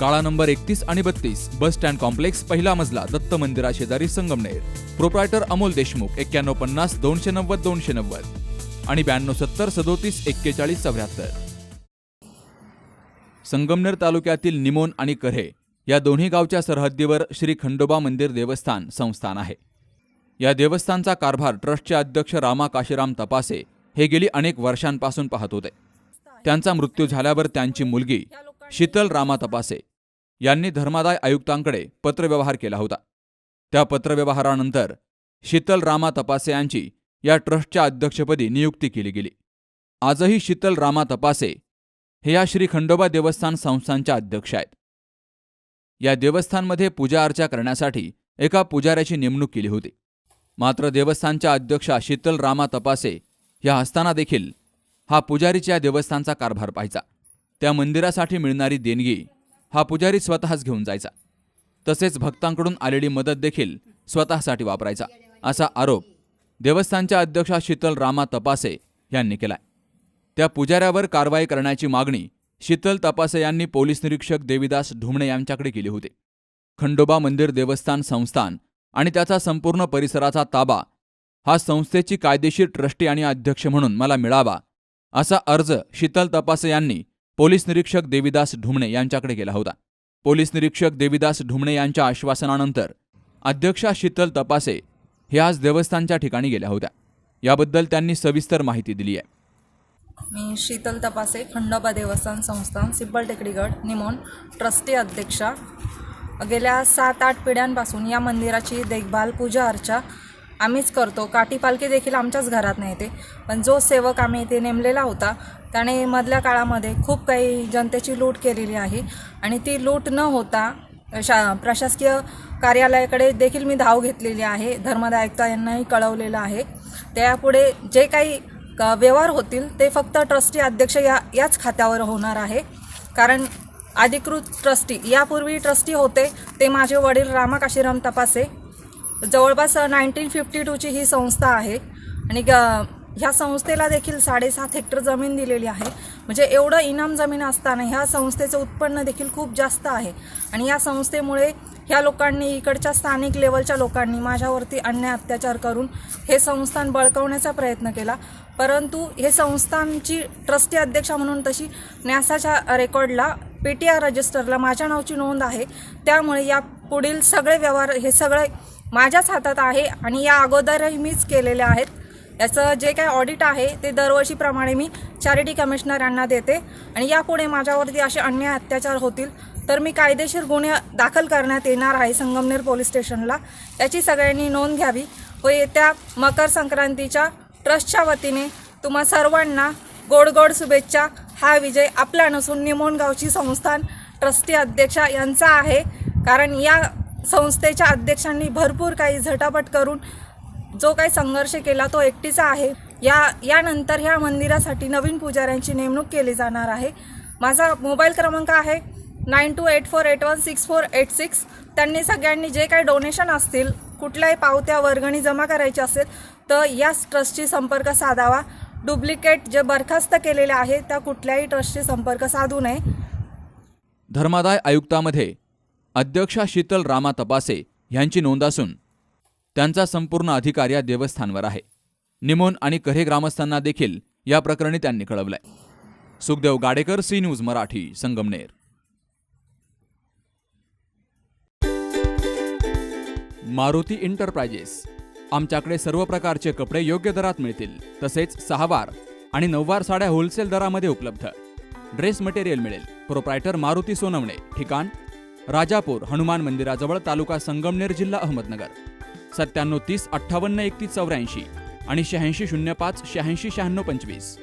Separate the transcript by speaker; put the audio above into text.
Speaker 1: काळा नंबर एकतीस आणि बत्तीस बस स्टँड कॉम्प्लेक्स पहिला मजला दत्त मंदिरा शेजारी संगमनेर. प्रोप्रायटर अमोल देशमुख एक्क्याण्णव पन्नास दोनशे नव्वद दोनशे नव्वद. आणि ब्याण्णव सत्तर सदोतीस एक्केचाळीस चौऱ्याहत्तर. संगमनेर तालुक्यातील निमोन आणि कऱ्हे या दोन्ही गावच्या सरहद्दीवर श्री खंडोबा मंदिर देवस्थान संस्थान आहे. या देवस्थानचा कारभार ट्रस्टचे अध्यक्ष रामा काशीराम तपासे हे गेली अनेक वर्षांपासून पाहत होते. त्यांचा मृत्यू झाल्यावर त्यांची मुलगी शीतल रामा तपासे यांनी धर्मादाय आयुक्तांकडे पत्रव्यवहार केला होता. त्या पत्रव्यवहारानंतर शीतल रामा तपासे यांची या ट्रस्टच्या अध्यक्षपदी नियुक्ती केली गेली. आजही शीतल रामा तपासे हे या श्री खंडोबा देवस्थान संस्थांच्या अध्यक्ष आहेत. या देवस्थानमध्ये पूजा अर्चा करण्यासाठी एका पुजाऱ्याची नेमणूक केली होती. मात्र देवस्थानच्या अध्यक्षा शीतल रामा तपासे या असताना देखील हा पुजारीच्या देवस्थानचा कारभार पाहायचा. त्या मंदिरासाठी मिळणारी देणगी हा पुजारी स्वतःच घेऊन जायचा. तसेच भक्तांकडून आलेली मदत देखील स्वतःसाठी वापरायचा असा आरोप देवस्थानच्या अध्यक्षा शीतल रामा तपासे यांनी केलाय. त्या पुजाऱ्यावर कारवाई करण्याची मागणी शीतल तपासे यांनी पोलीस निरीक्षक देविदास ढुमणे यांच्याकडे केली होती. खंडोबा मंदिर देवस्थान संस्थान आणि त्याचा संपूर्ण परिसराचा ताबा हा संस्थेची कायदेशीर ट्रस्टी आणि अध्यक्ष म्हणून मला मिळावा असा अर्ज शीतल तपासे यांनी पोलीस निरीक्षक देविदास ढुमणे यांच्याकडे गेला होता. पोलीस निरीक्षक देविदास ढुमणे यांच्या आश्वासनानंतर अध्यक्षा शीतल तपासे हे आज देवस्थानच्या ठिकाणी गेल्या होत्या. याबद्दल त्यांनी सविस्तर माहिती दिली आहे.
Speaker 2: मी शीतल तपासे खंडोबा देवस्थान संस्थान सिब्बल टेकडीगड निमोन ट्रस्टी अध्यक्षा. गेल्या सात आठ पिढ्यांपासून या मंदिराची देखभाल पूजा अर्चा आम्हीच करतो. काठी पालखी देखील आमच्याच घरात नाही येते पण जो सेवक आम्ही इथे नेमलेला होता त्याने मधल्या काळामध्ये खूप काही जनतेची लूट केलेली आहे. आणि ती लूट न होता शा प्रशासकीय कार्यालयाकडे देखील मी धाव घेतलेली आहे. धर्मदाय आयुक्ता यांनाही कळवलेलं आहे. त्यापुढे जे काही क- व्यवहार होतील ते फक्त ट्रस्टी अध्यक्ष या याच खात्यावर होणार आहे. कारण अधिकृत ट्रस्टी यापूर्वी ट्रस्टी होते ते माझे वडील रामा काशीराम तपासे. जवळपास नाईन्टीन फिफ्टी टूची ही संस्था आहे. आणि ग- ह्या संस्थेला देखील साडेसात हेक्टर जमीन दिलेली आहे. म्हणजे एवढं इनाम जमीन असताना ह्या संस्थेचं उत्पन्न देखील खूप जास्त आहे. आणि या संस्थेमुळे ह्या लोकांनी इकडच्या स्थानिक लेवलच्या लोकांनी माझ्यावरती अन्याय अत्याचार करून हे संस्थान बळकवण्याचा प्रयत्न केला. परंतु हे संस्थानची ट्रस्टी अध्यक्षा म्हणून तशी न्यासाच्या रेकॉर्डला पी टी आर रजिस्टरला माझ्या नावची नोंद आहे. त्यामुळे या पुढील सगळे व्यवहार हे सगळे माझ्याच हातात आहे आणि या अगोदरही मीच केलेले आहेत. याचं जे काही ऑडिट आहे ते दरवर्षीप्रमाणे मी चॅरिटी कमिशनर यांना देते. आणि यापुढे माझ्यावरती असे अन्याय अत्याचार होतील तर मी कायदेशीर गुन्हे दाखल करण्यात येणार आहे संगमनेर पोलीस स्टेशनला. याची सगळ्यांनी नोंद घ्यावी. व येत्या मकर संक्रांतीच्या ट्रस्टच्या वतीने तुम्हा सर्वांना गोड गोड शुभेच्छा. हा विजय आपला नसून निमोणगावची संस्थान ट्रस्टी अध्यक्षा यांचा आहे. कारण या संस्थेच्या अध्यक्षांनी भरपूर काही झटापट करून जो काही संघर्ष केला तो एकटीचा आहे. या यानंतर ह्या मंदिरासाठी नवीन पुजाऱ्यांची नेमणूक केली जाणार आहे. माझा मोबाईल क्रमांक आहे nine two eight four eight one six four eight six. त्यांनी सगळ्यांनी जे काही डोनेशन असतील कुठल्याही पावत्या वर्गणी जमा करायची असेल तर याच ट्रस्टशी संपर्क साधावा. डुप्लिकेट जे बरखास्त केलेले आहे त्या कुठल्याही ट्रस्टशी संपर्क साधू नये.
Speaker 1: धर्मादाय आयुक्तामध्ये अध्यक्षा शीतल रामा तपासे ह्यांची नोंद असून त्यांचा संपूर्ण अधिकार या देवस्थानवर आहे. निमोन आणि कऱ्हे ग्रामस्थांना देखील या प्रकरणी त्यांनी कळवलंय. Sukhdev Gadekar C news Marathi Sangamner. Maruti enterprises आमच्याकडे सर्व प्रकारचे कपडे योग्य दरात मिळतील. तसेच सहावार आणि नऊवार साड्या होलसेल दरामध्ये उपलब्ध. ड्रेस मटेरियल मिळेल. प्रोप्रायटर मारुती सोनवणे. ठिकाण राजापूर हनुमान मंदिराजवळ तालुका संगमनेर जिल्हा अहमदनगर. सत्त्याण्णव तीस अठ्ठावन्न एकतीस चौऱ्याऐंशी आणि शहाऐंशी शून्य पाच शहाऐंशी शहाण्णव पंचवीस.